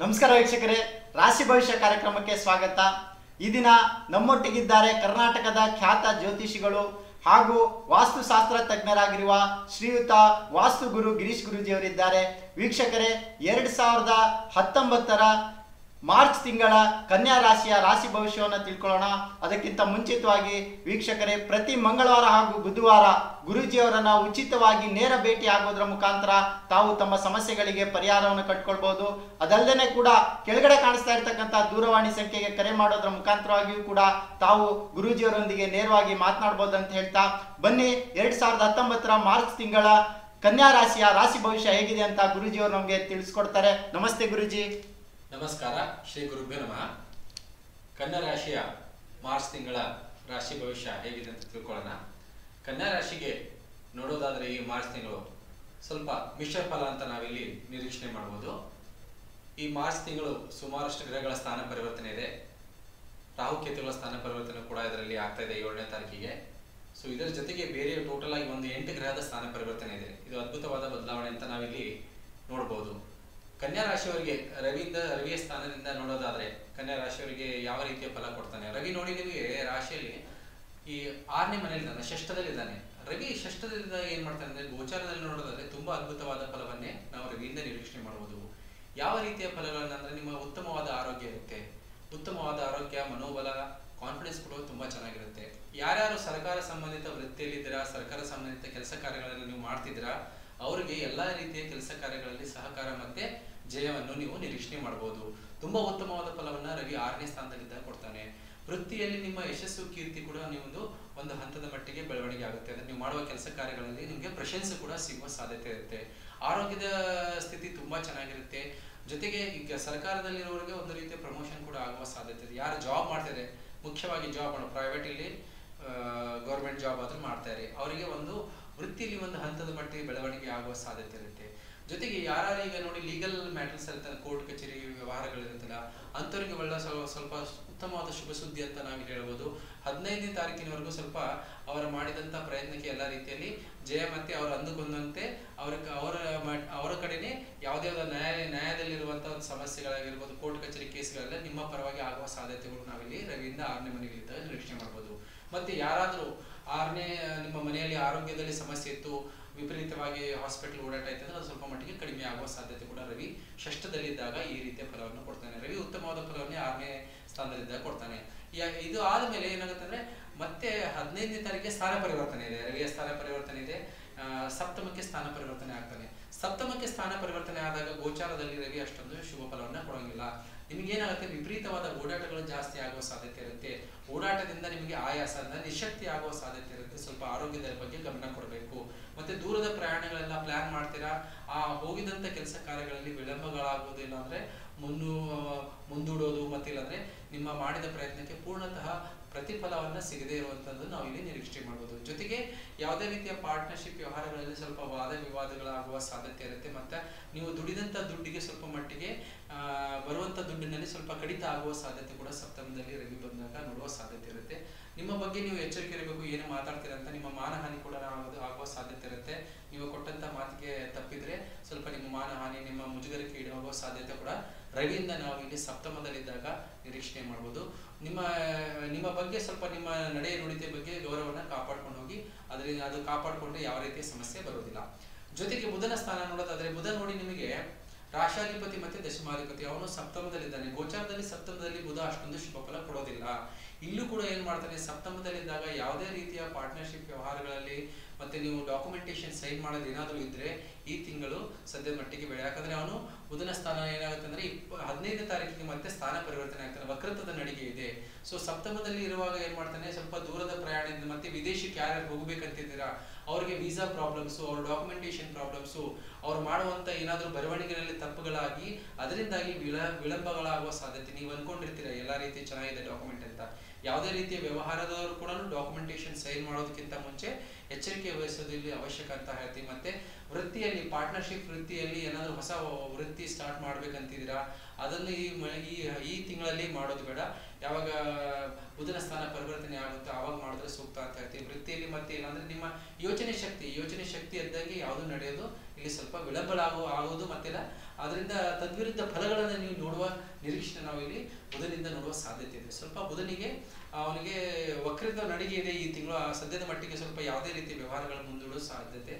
ನಮಸ್ಕಾರ ವೀಕ್ಷಕರೇ. ರಾಶಿ ಭವಿಷ್ಯ ಕಾರ್ಯಕ್ರಮಕ್ಕೆ ಸ್ವಾಗತ. ಈ ದಿನ ನಮ್ಮೊಟ್ಟಿಗಿದ್ದಾರೆ ಕರ್ನಾಟಕದ ಖ್ಯಾತ ಜ್ಯೋತಿಷಿಗಳು ಹಾಗೂ ವಾಸ್ತುಶಾಸ್ತ್ರ ತಜ್ಞರಾಗಿರುವ ಶ್ರೀಯುತ ವಾಸ್ತು ಗುರು ಗಿರೀಶ್ ಗುರೂಜಿಯವರಿದ್ದಾರೆ. ವೀಕ್ಷಕರೇ, ಎರಡ್ ಸಾವಿರದ ಹತ್ತೊಂಬತ್ತರ ಮಾರ್ಚ್ ತಿಂಗಳ ಕನ್ಯಾ ರಾಶಿಯ ರಾಶಿ ಭವಿಷ್ಯವನ್ನು ತಿಳ್ಕೊಳ್ಳೋಣ. ಅದಕ್ಕಿಂತ ಮುಂಚಿತವಾಗಿ ವೀಕ್ಷಕರೇ, ಪ್ರತಿ ಮಂಗಳವಾರ ಹಾಗೂ ಬುಧವಾರ ಗುರುಜಿಯವರನ್ನು ಉಚಿತವಾಗಿ ನೇರ ಭೇಟಿ ಆಗೋದ್ರ ಮುಖಾಂತರ ತಾವು ತಮ್ಮ ಸಮಸ್ಯೆಗಳಿಗೆ ಪರಿಹಾರವನ್ನು ಕಟ್ಕೊಳ್ಬಹುದು ಅದಲ್ಲದೆ ಕೂಡ ಕೆಳಗಡೆ ಕಾಣಿಸ್ತಾ ಇರ್ತಕ್ಕಂಥ ದೂರವಾಣಿ ಸಂಖ್ಯೆಗೆ ಕರೆ ಮಾಡೋದ್ರ ಮುಖಾಂತರವಾಗಿಯೂ ಕೂಡ ತಾವು ಗುರೂಜಿಯವರೊಂದಿಗೆ ನೇರವಾಗಿ ಮಾತನಾಡಬಹುದು ಅಂತ ಹೇಳ್ತಾ. ಬನ್ನಿ, ಎರಡ್ ಸಾವಿರದ ಹತ್ತೊಂಬತ್ತರ ಮಾರ್ಚ್ ತಿಂಗಳ ಕನ್ಯಾ ರಾಶಿಯ ರಾಶಿ ಭವಿಷ್ಯ ಹೇಗಿದೆ ಅಂತ ಗುರುಜಿಯವರು ನಮಗೆ ತಿಳಿಸ್ಕೊಡ್ತಾರೆ. ನಮಸ್ತೆ ಗುರೂಜಿ. ನಮಸ್ಕಾರ, ಶ್ರೀ ಗುರುಭ್ಯೋ ನಮಃ. ಕನ್ನಡ ರಾಶಿಯ ಮಾರ್ಚ್ ತಿಂಗಳ ರಾಶಿ ಭವಿಷ್ಯ ಹೇಗಿದೆ ಅಂತ ತಿಳ್ಕೊಳ್ಳೋಣ. ಕನ್ಯಾ ರಾಶಿಗೆ ನೋಡೋದಾದ್ರೆ ಈ ಮಾರ್ಚ್ ತಿಂಗಳು ಸ್ವಲ್ಪ ಮಿಶ್ರ ಫಲ ಅಂತ ನಾವಿಲ್ಲಿ ನಿರೀಕ್ಷಣೆ ಮಾಡಬಹುದು ಈ ಮಾರ್ಚ್ ತಿಂಗಳು ಸುಮಾರಷ್ಟು ಗ್ರಹಗಳ ಸ್ಥಾನ ಪರಿವರ್ತನೆ ಇದೆ. ರಾಹುಕೇತುಗಳ ಸ್ಥಾನ ಪರಿವರ್ತನೆ ಕೂಡ ಇದರಲ್ಲಿ ಆಗ್ತಾ ಇದೆ ಏಳನೇ ತಾರೀಕಿಗೆ. ಸೊ ಇದರ ಜೊತೆಗೆ ಬೇರೆ ಟೋಟಲ್ ಆಗಿ ಒಂದು ಎಂಟು ಗ್ರಹದ ಸ್ಥಾನ ಪರಿವರ್ತನೆ ಇದೆ. ಇದು ಅದ್ಭುತವಾದ ಬದಲಾವಣೆ ಅಂತ ನಾವಿಲ್ಲಿ ನೋಡಬಹುದು ಕನ್ಯಾ ರಾಶಿಯವರಿಗೆ ರವಿಯಿಂದ, ರವಿಯ ಸ್ಥಾನದಿಂದ ನೋಡೋದಾದ್ರೆ ಕನ್ಯಾ ರಾಶಿಯವರಿಗೆ ಯಾವ ರೀತಿಯ ಫಲ ಕೊಡ್ತಾನೆ? ರವಿ ನೋಡಿ ನಿಮಗೆ ರಾಶಿಯಲ್ಲಿ ಈ ಆರನೇ ಮನೆಯಲ್ಲಿದ್ದಾನೆ, ಷಷ್ಠದಲ್ಲಿದ್ದಾನೆ. ರವಿ ಷಷ್ಠದಿಂದ ಏನ್ ಮಾಡ್ತಾನೆ ಅಂದ್ರೆ ಗೋಚಾರದಲ್ಲಿ ನೋಡೋದಾದ್ರೆ ತುಂಬಾ ಅದ್ಭುತವಾದ ಫಲವನ್ನೇ ನಾವು ರವಿಯಿಂದ ನಿರೀಕ್ಷಣೆ ಮಾಡಬಹುದು ಯಾವ ರೀತಿಯ ಫಲಗಳನ್ನ ಅಂದ್ರೆ ನಿಮ್ಮ ಉತ್ತಮವಾದ ಆರೋಗ್ಯ ಇರುತ್ತೆ. ಉತ್ತಮವಾದ ಆರೋಗ್ಯ, ಮನೋಬಲ ಕಾನ್ಫಿಡೆನ್ಸ್ ಕೂಡ ತುಂಬಾ ಚೆನ್ನಾಗಿರುತ್ತೆ. ಯಾರ್ಯಾರು ಸರ್ಕಾರ ಸಂಬಂಧಿತ ವೃತ್ತಿಯಲ್ಲಿದ್ದೀರಾ, ಸರ್ಕಾರ ಸಂಬಂಧಿತ ಕೆಲಸ ಕಾರ್ಯಗಳನ್ನು ನೀವು ಮಾಡ್ತಿದ್ದೀರಾ ಅವರಿಗೆ ಎಲ್ಲಾ ರೀತಿಯ ಕೆಲಸ ಕಾರ್ಯಗಳಲ್ಲಿ ಸಹಕಾರ ಮತ್ತೆ ಜಯವನ್ನು ನೀವು ನಿರೀಕ್ಷಣೆ ಮಾಡಬಹುದು ತುಂಬಾ ಉತ್ತಮವಾದ ಫಲವನ್ನ ರವಿ ಆರನೇ ಸ್ಥಾನದಲ್ಲಿದ್ದಾಗ ಕೊಡ್ತಾನೆ. ವೃತ್ತಿಯಲ್ಲಿ ನಿಮ್ಮ ಯಶಸ್ಸು, ಕೀರ್ತಿ ಕೂಡ ನಿಮ್ಮದು ಒಂದು ಹಂತದ ಮಟ್ಟಿಗೆ ಬೆಳವಣಿಗೆ ಆಗುತ್ತೆ. ಅಂದ್ರೆ ನೀವು ಮಾಡುವ ಕೆಲಸ ಕಾರ್ಯಗಳಲ್ಲಿ ನಿಮಗೆ ಪ್ರಶಂಸೆ ಕೂಡ ಸಿಗುವ ಸಾಧ್ಯತೆ ಇರುತ್ತೆ. ಆರೋಗ್ಯದ ಸ್ಥಿತಿ ತುಂಬಾ ಚೆನ್ನಾಗಿರುತ್ತೆ. ಜೊತೆಗೆ ಈಗ ಸರ್ಕಾರದಲ್ಲಿರೋರಿಗೆ ಒಂದು ರೀತಿಯ ಪ್ರಮೋಷನ್ ಕೂಡ ಆಗುವ ಸಾಧ್ಯತೆ ಇದೆ. ಯಾರು ಜಾಬ್ ಮಾಡ್ತಾರೆ, ಮುಖ್ಯವಾಗಿ ಜಾಬ್ ಪ್ರೈವೇಟ್ ಇಲ್ಲಿ ಗೌರ್ಮೆಂಟ್ ಜಾಬ್ ಆದ್ರೂ ಮಾಡ್ತಾರೆ. ಅವರಿಗೆ ಒಂದು ವೃತ್ತಿಯಲ್ಲಿ ಒಂದು ಹಂತದ ಮಟ್ಟಿಗೆ ಬೆಳವಣಿಗೆ ಆಗುವ ಸಾಧ್ಯತೆ ಇರುತ್ತೆ. ಜೊತೆಗೆ ಯಾರು ಈಗ ನೋಡಿ ಲೀಗಲ್ ಮ್ಯಾಟರ್ಸ್ ಇರ್ತಾರೆ ಕೋರ್ಟ್ ಕಚೇರಿ, ವ್ಯವಹಾರಗಳಿರುತ್ತಲ್ಲ, ಅಂಥವ್ರಿಗೆ ಒಳ್ಳೆ ಸ್ವಲ್ಪ ಉತ್ತಮವಾದ ಶುಭ ಸುದ್ದಿ ಅಂತ ನಾವು ಹೇಳ್ಬೋದು. ಹದಿನೈದನೇ ತಾರೀಕಿನವರೆಗೂ ಸ್ವಲ್ಪ ಅವರು ಮಾಡಿದಂಥ ಪ್ರಯತ್ನಕ್ಕೆ ಎಲ್ಲ ರೀತಿಯಲ್ಲಿ ಜಯ ಮತ್ತೆ ಅವರು ಅಂದುಕೊಂಡಂತೆ ಅವರ ಅವರ ಅವರ ಕಡೆನೆ ಯಾವುದೇ ನ್ಯಾಯ ನ್ಯಾಯದಲ್ಲಿರುವಂಥ ಒಂದು ಸಮಸ್ಯೆಗಳಾಗಿರ್ಬೋದು ಕೋರ್ಟ್ ಕಚೇರಿ ಕೇಸ್ಗಳೆಲ್ಲ ನಿಮ್ಮ ಪರವಾಗಿ ಆಗುವ ಸಾಧ್ಯತೆಗಳು ನಾವಿಲ್ಲಿ ರವಿಯಿಂದ ಆರನೇ ಮನೆಯಲ್ಲಿದ್ದಾಗ ನಿರೀಕ್ಷಣೆ ಮಾಡ್ಬೋದು. ಮತ್ತೆ ಯಾರಾದರೂ ಆರನೇ, ನಿಮ್ಮ ಮನೆಯಲ್ಲಿ ಆರೋಗ್ಯದಲ್ಲಿ ಸಮಸ್ಯೆ ಇತ್ತು, ವಿಪರೀತವಾಗಿ ಹಾಸ್ಪಿಟಲ್ ಓಡಾಟ ಆಯ್ತು ಅಂದ್ರೆ ಅದು ಸ್ವಲ್ಪ ಮಟ್ಟಿಗೆ ಕಡಿಮೆ ಆಗುವ ಸಾಧ್ಯತೆ ಕೂಡ ರವಿ ಷಷ್ಠದಲ್ಲಿದ್ದಾಗ ಈ ರೀತಿಯ ಫಲವನ್ನು ಕೊಡ್ತಾನೆ. ರವಿ ಉತ್ತಮವಾದ ಫಲವನ್ನೇ ಆರನೇ ಸ್ಥಾನದಲ್ಲಿದ್ದಾಗ ಕೊಡ್ತಾನೆ. ಇದು ಆದ್ಮೇಲೆ ಏನಾಗುತ್ತೆ ಅಂದ್ರೆ ಮತ್ತೆ ಹದಿನೈದನೇ ತಾರೀಕಿಗೆ ಸ್ಥಾನ ಪರಿವರ್ತನೆ ಇದೆ. ರವಿಯ ಸ್ಥಾನ ಪರಿವರ್ತನೆ ಇದೆ. ಸಪ್ತಮಕ್ಕೆ ಸ್ಥಾನ ಪರಿವರ್ತನೆ ಆಗ್ತಾನೆ. ಸಪ್ತಮಕ್ಕೆ ಸ್ಥಾನ ಪರಿವರ್ತನೆ ಆದಾಗ ಗೋಚಾರದಲ್ಲಿ ರವಿ ಅಷ್ಟೊಂದು ಶುಭ ಫಲವನ್ನ ಕೊಡೋಂಗಿಲ್ಲ. ನಿಮಗೇನಾಗುತ್ತೆ? ವಿಪರೀತವಾದ ಓಡಾಟಗಳು ಜಾಸ್ತಿ ಆಗುವ ಸಾಧ್ಯತೆ ಇರುತ್ತೆ. ಓಡಾಟದಿಂದ ನಿಮಗೆ ಆಯಾಸ, ಅಂದರೆ ನಿಶಕ್ತಿ ಆಗುವ ಸಾಧ್ಯತೆ ಇರುತ್ತೆ. ಸ್ವಲ್ಪ ಆರೋಗ್ಯದ ಬಗ್ಗೆ ಗಮನ ಕೊಡಬೇಕು. ಮತ್ತೆ ದೂರದ ಪ್ರಯಾಣಗಳೆಲ್ಲ ಪ್ಲಾನ್ ಮಾಡ್ತೀರಾ? ಆ ಹೋಗಿದಂತ ಕೆಲಸ ಕಾರ್ಯಗಳಲ್ಲಿ ವಿಳಂಬಗಳಾಗುವುದು ಇಲ್ಲಾಂದ್ರೆ ಮುನ್ನು ಮುಂದೂಡೋದು ಮತ್ತೆ ನಿಮ್ಮ ಮಾಡಿದ ಪ್ರಯತ್ನಕ್ಕೆ ಪೂರ್ಣತಃ ಪ್ರತಿಫಲವನ್ನ ಸಿಗದೇ ಇರುವಂಥದ್ದು ನಾವು ಇಲ್ಲಿ ನಿರೀಕ್ಷೆ ಮಾಡ್ಬೋದು. ಜೊತೆಗೆ ಯಾವುದೇ ರೀತಿಯ ಪಾರ್ಟ್ನರ್ಶಿಪ್ ವ್ಯವಹಾರಗಳಲ್ಲಿ ಸ್ವಲ್ಪ ವಾದ ವಿವಾದಗಳಾಗುವ ಸಾಧ್ಯತೆ ಇರುತ್ತೆ. ಮತ್ತೆ ನೀವು ದುಡಿದಂಥ ದುಡ್ಡಿಗೆ ಸ್ವಲ್ಪ ಮಟ್ಟಿಗೆ ಬರುವಂಥ ದುಡ್ಡಿನಲ್ಲಿ ಸ್ವಲ್ಪ ಕಡಿತ ಆಗುವ ಸಾಧ್ಯತೆ ಕೂಡ ಸಪ್ತಮದಲ್ಲಿ ರವಿ ಬಂದಾಗ ನೋಡುವ ಸಾಧ್ಯತೆ ಇರುತ್ತೆ. ನಿಮ್ಮ ಬಗ್ಗೆ ನೀವು ಎಚ್ಚರಿಕೆ ಇರಬೇಕು, ಏನು ಮಾತಾಡ್ತೀರ ಅಂತ ನಿಮ್ಮ ಮಾನಹಾನಿ ಕೂಡ ಆಗೋದು ಆಗುವ ಸಾಧ್ಯತೆ ಇರುತ್ತೆ. ನೀವು ಕೊಟ್ಟಂಥ ಮಾತಿಗೆ ತಪ್ಪಿದ್ರೆ ಸ್ವಲ್ಪ ನಿಮ್ಮ ಮಾನಹಾನಿ, ನಿಮ್ಮ ಮುಜುಗರಕ್ಕೆ ಈಡಾಗುವ ಸಾಧ್ಯತೆ ಕೂಡ ರವಿಯಿಂದ ನಾವು ಇಲ್ಲಿ ಸಪ್ತಮದಲ್ಲಿದ್ದಾಗ ನಿರೀಕ್ಷಣೆ ಮಾಡ್ಬೋದು. ನಿಮ್ಮ ನಿಮ್ಮ ಬಗ್ಗೆ ಸ್ವಲ್ಪ ನಿಮ್ಮ ನಡೆ ನುಡಿತೆ ಬಗ್ಗೆ ಗೌರವವನ್ನು ಕಾಪಾಡ್ಕೊಂಡು ಹೋಗಿ, ಅದರಿಂದ ಅದು ಕಾಪಾಡಿಕೊಂಡ್ರೆ ಯಾವ ರೀತಿಯ ಸಮಸ್ಯೆ ಬರೋದಿಲ್ಲ ಜೊತೆಗೆ ಬುಧನ ಸ್ಥಾನ ನೋಡೋದಾದ್ರೆ, ಬುಧ ನೋಡಿ ನಿಮಗೆ ರಾಶಾಧಿಪತಿ ಮತ್ತೆ ದಶಮಾಧಿಪತಿ, ಅವನು ಸಪ್ತಮದಲ್ಲಿದ್ದಾನೆ. ಗೋಚಾರದಲ್ಲಿ ಸಪ್ತಮದಲ್ಲಿ ಬುಧ ಅಷ್ಟೊಂದು ಶುಭ ಕೊಡೋದಿಲ್ಲ. ಇಲ್ಲೂ ಕೂಡ ಏನ್ ಮಾಡ್ತಾನೆ, ಸಪ್ತಮದಲ್ಲಿದ್ದಾಗ ಯಾವುದೇ ರೀತಿಯ ಪಾರ್ಟ್ನರ್ಶಿಪ್ ವ್ಯವಹಾರಗಳಲ್ಲಿ ಮತ್ತೆ ನೀವು ಡಾಕ್ಯುಮೆಂಟೇಶನ್ ಸೈನ್ ಮಾಡೋದು ಏನಾದರೂ ಇದ್ರೆ, ಈ ತಿಂಗಳು ಸದ್ಯದ ಮಟ್ಟಿಗೆ ಬೇಡ ಯಾಕಂದ್ರೆ ಅವನು ಬುಧನ ಸ್ಥಾನ ಏನಾಗುತ್ತೆ ಅಂದ್ರೆ ಇಪ್ಪ, ಹದಿನೈದನೇ ತಾರೀಕಿಗೆ ಮತ್ತೆ ಸ್ಥಾನ ಪರಿವರ್ತನೆ ಆಗ್ತಾನೆ ವಕ್ರತದ ನಡಿಗೆ ಇದೆ. ಸೊ ಸಪ್ತಮದಲ್ಲಿ ಇರುವಾಗ ಏನ್ ಮಾಡ್ತಾನೆ? ಸ್ವಲ್ಪ ದೂರದ ಪ್ರಯಾಣದಿಂದ ಮತ್ತೆ ವಿದೇಶಕ್ಕೆ ಕ್ಯಾರಿಯರ್ ಹೋಗ್ಬೇಕಂತಿದ್ದೀರಾ? ಅವ್ರಿಗೆ ವೀಸಾ ಪ್ರಾಬ್ಲಮ್ಸು, ಅವ್ರ ಡಾಕ್ಯುಮೆಂಟೇಶನ್ ಪ್ರಾಬ್ಲಮ್ಸು, ಅವ್ರು ಮಾಡುವಂತ ಏನಾದರೂ ಬರವಣಿಗೆಗಳಲ್ಲಿ ತಪ್ಪುಗಳಾಗಿ, ಅದರಿಂದಾಗಿ ವಿಳ, ವಿಳಂಬಗಳಾಗುವ ಸಾಧ್ಯತೆ. ನೀವು ಅನ್ಕೊಂಡಿರ್ತೀರಾ, ಎಲ್ಲಾ ರೀತಿ ಚೆನ್ನಾಗಿದೆ ಡಾಕ್ಯುಮೆಂಟ್ ಅಂತ. ಯಾವುದೇ ರೀತಿಯ ವ್ಯವಹಾರದವರು ಕೂಡ ಡಾಕ್ಯುಮೆಂಟೇಶನ್ ಸೈನ್ ಮಾಡೋದಕ್ಕಿಂತ ಮುಂಚೆ ಎಚ್ಚರಿಕೆ ವಹಿಸೋದು ಇಲ್ಲಿ ಅವಶ್ಯಕ ಅಂತ ಹೇಳ್ತೀವಿ ಮತ್ತೆ ವೃತ್ತಿಯಲ್ಲಿ ಪಾರ್ಟ್ನರ್ಶಿಪ್ ವೃತ್ತಿಯಲ್ಲಿ ಏನಾದರೂ ಹೊಸ ವೃತ್ತಿ ಸ್ಟಾರ್ಟ್ ಮಾಡ್ಬೇಕಂತಿದ್ದೀರಾ? ಅದನ್ನು ಈ ಈ ಈ ತಿಂಗಳಲ್ಲಿ ಮಾಡೋದು ಬೇಡ. ಯಾವಾಗ ಬುಧನ ಸ್ಥಾನ ಪರಿವರ್ತನೆ ಆಗುತ್ತೋ ಆವಾಗ ಮಾಡಿದ್ರೆ ಸೂಕ್ತ ಅಂತ ಹೇಳ್ತೀವಿ ವೃತ್ತಿಯಲ್ಲಿ ಮತ್ತೆ ಏನಂದ್ರೆ ನಿಮ್ಮ ಯೋಚನೆ ಶಕ್ತಿ ಯೋಚನೆ ಶಕ್ತಿ ಇದ್ದಂಗೆ ಯಾವುದು ನಡೆಯೋದು ಇಲ್ಲಿ ಸ್ವಲ್ಪ ವಿಳಂಬ ಆಗುವುದು ಮತ್ತೆಲ್ಲ ಅದರಿಂದ ತದ್ವಿರುದ್ಧ ಫಲಗಳನ್ನು ನೀವು ನೋಡುವ ನಿರೀಕ್ಷೆ ನಾವು ಇಲ್ಲಿ ಬುಧನಿಂದ ನೋಡುವ ಸಾಧ್ಯತೆ ಇದೆ. ಸ್ವಲ್ಪ ಬುಧನಿಗೆ, ಅವನಿಗೆ ವಕ್ರದ ನಡಿಗೆ ಇದೆ ಈ ತಿಂಗಳು. ಸದ್ಯದ ಮಟ್ಟಿಗೆ ಸ್ವಲ್ಪ ಯಾವುದೇ ರೀತಿ ವ್ಯವಹಾರಗಳ ಮುಂದೂಡುವ ಸಾಧ್ಯತೆ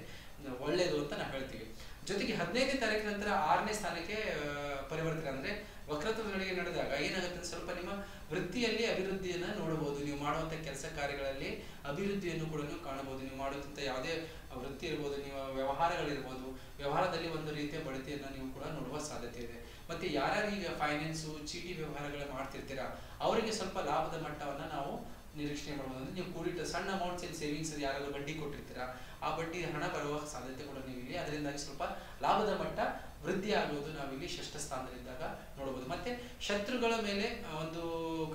ಒಳ್ಳೆಯದು ಅಂತ ನಾವು ಹೇಳ್ತೀವಿ. ಜೊತೆಗೆ ಹದಿನೈದನೇ ತಾರೀಕಿನ ನಂತರ ಆರನೇ ಸ್ಥಾನಕ್ಕೆ ಪರಿವರ್ತನೆ ಅಂದ್ರೆ ವಕ್ರತ್ವದ ನಡಿಗೆ ನಡೆದಾಗ ಏನಾಗುತ್ತೆ ಸ್ವಲ್ಪ ನಿಮ್ಮ ವೃತ್ತಿಯಲ್ಲಿ ಅಭಿವೃದ್ಧಿಯನ್ನ ನೋಡಬಹುದು. ನೀವು ಮಾಡುವಂಥ ಕೆಲಸ ಕಾರ್ಯಗಳಲ್ಲಿ ಅಭಿವೃದ್ಧಿಯನ್ನು ಕೂಡ ನೀವು ಕಾಣಬಹುದು. ನೀವು ಮಾಡುವಂಥ ಯಾವುದೇ ವೃತ್ತಿ ಇರ್ಬೋದು ನೀವು ವ್ಯವಹಾರಗಳಿರ್ಬೋದು, ವ್ಯವಹಾರದಲ್ಲಿ ಒಂದು ರೀತಿಯ ಬಡತಿಯನ್ನ ನೀವು ಕೂಡ ನೋಡುವ ಸಾಧ್ಯತೆ ಇದೆ. ಮತ್ತೆ ಯಾರ್ಯಾರು ಈಗ ಫೈನಾನ್ಸು ಚೀಟಿ ವ್ಯವಹಾರಗಳ ಮಾಡ್ತಿರ್ತೀರಾ, ಅವರಿಗೆ ಸ್ವಲ್ಪ ಲಾಭದ ಮಟ್ಟವನ್ನ ನಾವು ನಿರೀಕ್ಷಣೆ ಮಾಡಬಹುದು ನೀವು ಕೂಡಿಟ್ಟ ಸಣ್ಣ ಅಮೌಂಟ್ಸ್ ಏನು ಸೇವಿಂಗ್ಸ್ ಯಾರಾದರೂ ಬಡ್ಡಿ ಕೊಟ್ಟಿರ್ತೀರಾ, ಆ ಬಡ್ಡಿ ಹಣ ಬರುವ ಸಾಧ್ಯತೆ ಕೂಡ ನೀವು ಇಲ್ಲಿ ಅದರಿಂದಾಗಿ ಸ್ವಲ್ಪ ಲಾಭದ ಮಟ್ಟ ವೃದ್ಧಿ ಆಗುವುದು ನಾವಿಲ್ಲಿ ಷಷ್ಠ ಸ್ಥಾನದಲ್ಲಿದ್ದಾಗ ನೋಡಬಹುದು ಮತ್ತೆ ಶತ್ರುಗಳ ಮೇಲೆ ಒಂದು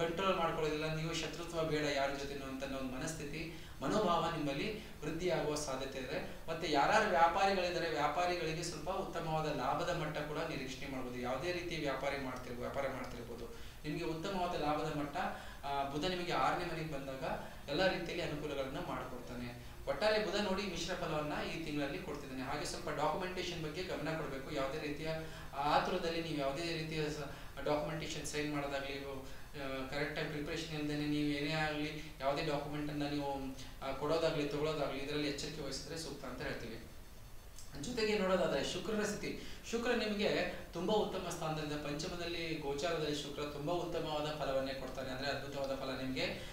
ಕಂಟ್ರೋಲ್ ಮಾಡ್ಕೊಳ್ಳೋದಿಲ್ಲ. ನೀವು ಶತ್ರುತ್ವ ಬೇಡ ಯಾರ ಜೊತೆ ಅಂತ ಒಂದು ಮನಸ್ಥಿತಿ, ಮನೋಭಾವ ನಿಮ್ಮಲ್ಲಿ ವೃದ್ಧಿ ಆಗುವ ಸಾಧ್ಯತೆ ಇದೆ. ಮತ್ತೆ ಯಾರು ವ್ಯಾಪಾರಿಗಳಿದ್ದಾರೆ, ವ್ಯಾಪಾರಿಗಳಿಗೆ ಸ್ವಲ್ಪ ಉತ್ತಮವಾದ ಲಾಭದ ಮಟ್ಟ ಕೂಡ ನಿರೀಕ್ಷಣೆ ಮಾಡಬಹುದು ಯಾವುದೇ ರೀತಿ ವ್ಯಾಪಾರಿ ಮಾಡ್ತಿರ್ಬೋದು ವ್ಯಾಪಾರ ಮಾಡ್ತಿರ್ಬೋದು. ನಿಮಗೆ ಉತ್ತಮವಾದ ಲಾಭದ ಮಟ್ಟ ಬುಧ ನಿಮಗೆ ಆರನೇ ಮನೆಗೆ ಬಂದಾಗ ಎಲ್ಲ ರೀತಿಯಲ್ಲಿ ಅನುಕೂಲಗಳನ್ನ ಮಾಡಿಕೊಡ್ತಾನೆ. ಒಟ್ಟಾರೆ ಬುಧ ನೋಡಿ ಮಿಶ್ರ ಫಲವನ್ನ ಈ ತಿಂಗಳಲ್ಲಿ ಕೊಡ್ತಿದ್ದಾನೆ. ಹಾಗೆ ಸ್ವಲ್ಪ ಡಾಕ್ಯುಮೆಂಟೇಶನ್ ಬಗ್ಗೆ ಗಮನ ಕೊಡಬೇಕು. ಯಾವುದೇ ರೀತಿಯ ಆತುರದಲ್ಲಿ ನೀವು ಯಾವುದೇ ರೀತಿಯ ಡಾಕ್ಯುಮೆಂಟೇಶನ್ ಸೈನ್ ಮಾಡೋದಾಗ್ಲಿ ಕರೆಕ್ಟಾಗಿ ಪ್ರಿಪ್ರೇಷನ್ ಇಲ್ಲದೇ ನೀವು ಏನೇ ಆಗಲಿ, ಯಾವುದೇ ಡಾಕ್ಯುಮೆಂಟನ್ನು ನೀವು ಕೊಡೋದಾಗ್ಲಿ ತಗೊಳ್ಳೋದಾಗ್ಲಿ ಇದರಲ್ಲಿ ಎಚ್ಚರಿಕೆ ವಹಿಸಿದ್ರೆ ಸೂಕ್ತ ಅಂತ ಹೇಳ್ತೀವಿ. ಜೊತೆಗೆ ನೋಡೋದಾದ್ರೆ ಶುಕ್ರರ ಸ್ಥಿತಿ. ಶುಕ್ರ ನಿಮಗೆ ತುಂಬಾ ಉತ್ತಮ ಸ್ಥಾನದಿಂದ ಪಂಚಮದಲ್ಲಿ ಗೋಚಾರದಲ್ಲಿ ಶುಕ್ರ ತುಂಬಾ ಉತ್ತಮವಾದ ಫಲವನ್ನೇ ಕೊಡ್ತಾನೆ. ಅಂದ್ರೆ ಅದ್ಭುತವಾದ ಫಲ ನಿಮಗೆ